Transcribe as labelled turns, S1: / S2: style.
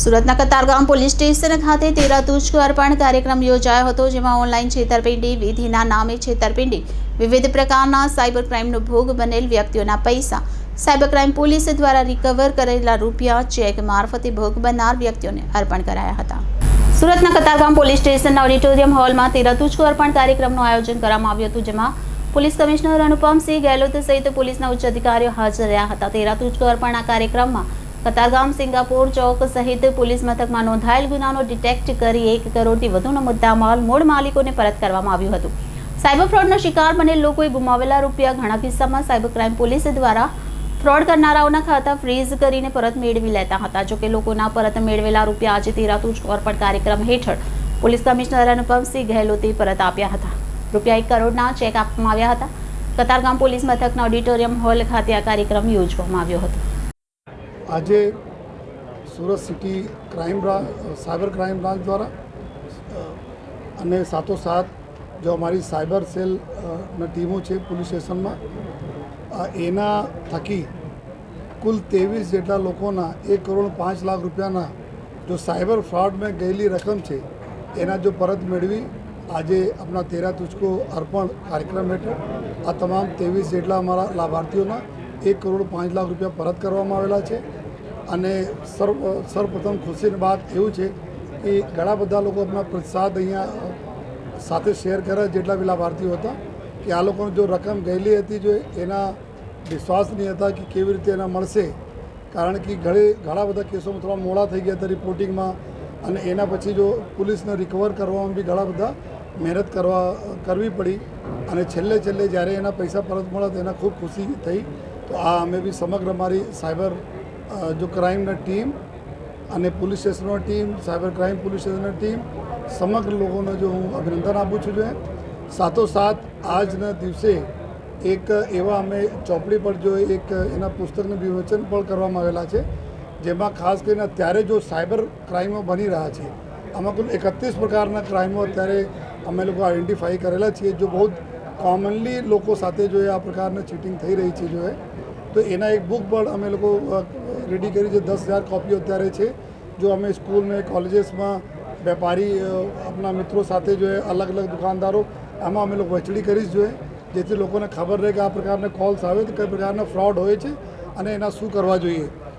S1: સુરતના Katargam police station ખાતે તેરા તુજકો અર્પણ કાર્યક્રમ યોજાયો હતો, જેમાં ઓનલાઈન છેતરપિંડી વિધિના નામે છેતરપિંડી, વિવિધ પ્રકારના સાયબર ક્રાઇમનો ભોગ બનેલ વ્યક્તિઓના પૈસા. સાયબર ક્રાઇમ પોલીસ દ્વારા રિકવર કરેલા રૂપિયા ચેક મારફતે ભોગ બનનાર વ્યક્તિઓને અર્પણ કરાયા હતા. સુરતના કતારગામ પોલીસ સ્ટેશનના ઓડિટોરિયમ હોલમાં તેરા તુજકો અર્પણ કાર્યક્રમનું આયોજન કરવામાં આવ્યું હતું, જેમાં પોલીસ કમિશનર અનુપમસિંહ ગેહલોત સહિત પોલીસના ઉચ્ચ અધિકારીઓ હાજર રહ્યા હતા. તેરા તુજકો અર્પણના કાર્યક્રમમાં કતારગામ સિંગાપોર ચોક સહિત પોલીસ મથકમાં નોંધાયેલ ગુનાનો ડિટેક્ટ કરી એક કરોડથી વધુનો મુદ્દામાલ મૂળ માલિકોને પરત કરવામાં આવ્યું હતું. સાયબર ફ્રોડનો શિકાર બનેલ લોકોએ ગુમાવેલા રૂપિયા ઘણા કિસ્સામાં સાયબર ક્રાઇમ પોલીસ દ્વારા ફ્રોડ કરનારાઓના ખાતા ફ્રીઝ કરીને પરત મેળવી લેતા હતા. જોકે લોકોના પરત મેળવેલા રૂપિયા આજે તેરાતું અર્પણ કાર્યક્રમ હેઠળ પોલીસ કમિશનર અનુપમસિંહ ગહેલોતે પરત આપ્યા હતા. રૂપિયા એક કરોડના ચેક આપવામાં આવ્યા હતા. કતારગામ પોલીસ મથકના ઓડિટોરિયમ હોલ ખાતે આ કાર્યક્રમ યોજવામાં આવ્યો હતો.
S2: આજે Surat city crime branch, cyber crime branch દ્વારા અને સાથોસાથ જો અમારી સાયબર સેલ ના ટીમો છે પોલીસ સ્ટેશનમાં એના થકી કુલ ત્રેવીસ જેટલા લોકોના એક કરોડ પાંચ લાખ રૂપિયાના જો સાયબર ફ્રોડમાં ગયેલી રકમ છે, એના જો પરત મેળવી, આજે આપણા તેરા તુચકો અર્પણ કાર્યક્રમ હેઠળ આ તમામ ત્રેવીસ જેટલા અમારા લાભાર્થીઓના એક કરોડ પાંચ લાખ રૂપિયા પરત કરવામાં આવેલા છે. અને સર્વ, સર્વપ્રથમ ખુશીની વાત એવું છે કે ઘણા બધા લોકો આપણા પ્રસાદ અહીંયા સાથે શેર કર્યા જેટલા બી લાભાર્થીઓ હતા કે આ લોકોને જો રકમ ગયેલી હતી, જો એના વિશ્વાસ નહીં હતા કે કેવી રીતે એના મળશે. કારણ કે ઘણી, ઘણા બધા કેસોમાં થોડા મોડા થઈ ગયા હતા રિપોર્ટિંગમાં અને એના પછી જો પોલીસને રિકવર કરવામાં બી ઘણા બધા મહેનત કરવા કરવી પડી. અને છેલ્લે છેલ્લે જ્યારે એના પૈસા પરત મળ્યા તો એના ખૂબ ખુશી થઈ. તો આ અમે બી સમગ્ર મારી સાયબર જો ક્રાઇમના ટીમ અને પોલીસ સ્ટેશનનો ટીમ, સાયબર ક્રાઇમ પોલીસ સ્ટેશનની ટીમ, સમગ્ર લોકોને જો હું અભિનંદન આપું છું જોઈએ સાથોસાથ આજના દિવસે એક એવા અમે ચોપડી પર જો એક એના પુસ્તકનું વિવેચન પણ કરવામાં આવેલા છે, જેમાં ખાસ કરીને અત્યારે જો સાયબર ક્રાઇમો બની રહ્યા છે, આમાં કુલ એકત્રીસ પ્રકારના ક્રાઇમો અત્યારે અમે લોકો આઈડેન્ટિફાઈ કરેલા છીએ, જો બહુ કોમનલી લોકો સાથે જો આ પ્રકારની ચીટિંગ થઈ રહી છે જો તો એના એક બુક પણ અમે લોકો રેડી કરી છે. દસ હજાર કોપીઓ અત્યારે છે. જો અમે સ્કૂલને કોલેજીસમાં વેપારી આપણા મિત્રો સાથે જો એ અલગ અલગ દુકાનદારો, આમાં અમે લોકો વહેંચણી કરી જોઈએ જેથી લોકોને ખબર રહે કે આ પ્રકારના કોલ્સ આવે તો કઈ પ્રકારના ફ્રોડ હોય છે અને એના શું કરવા જોઈએ.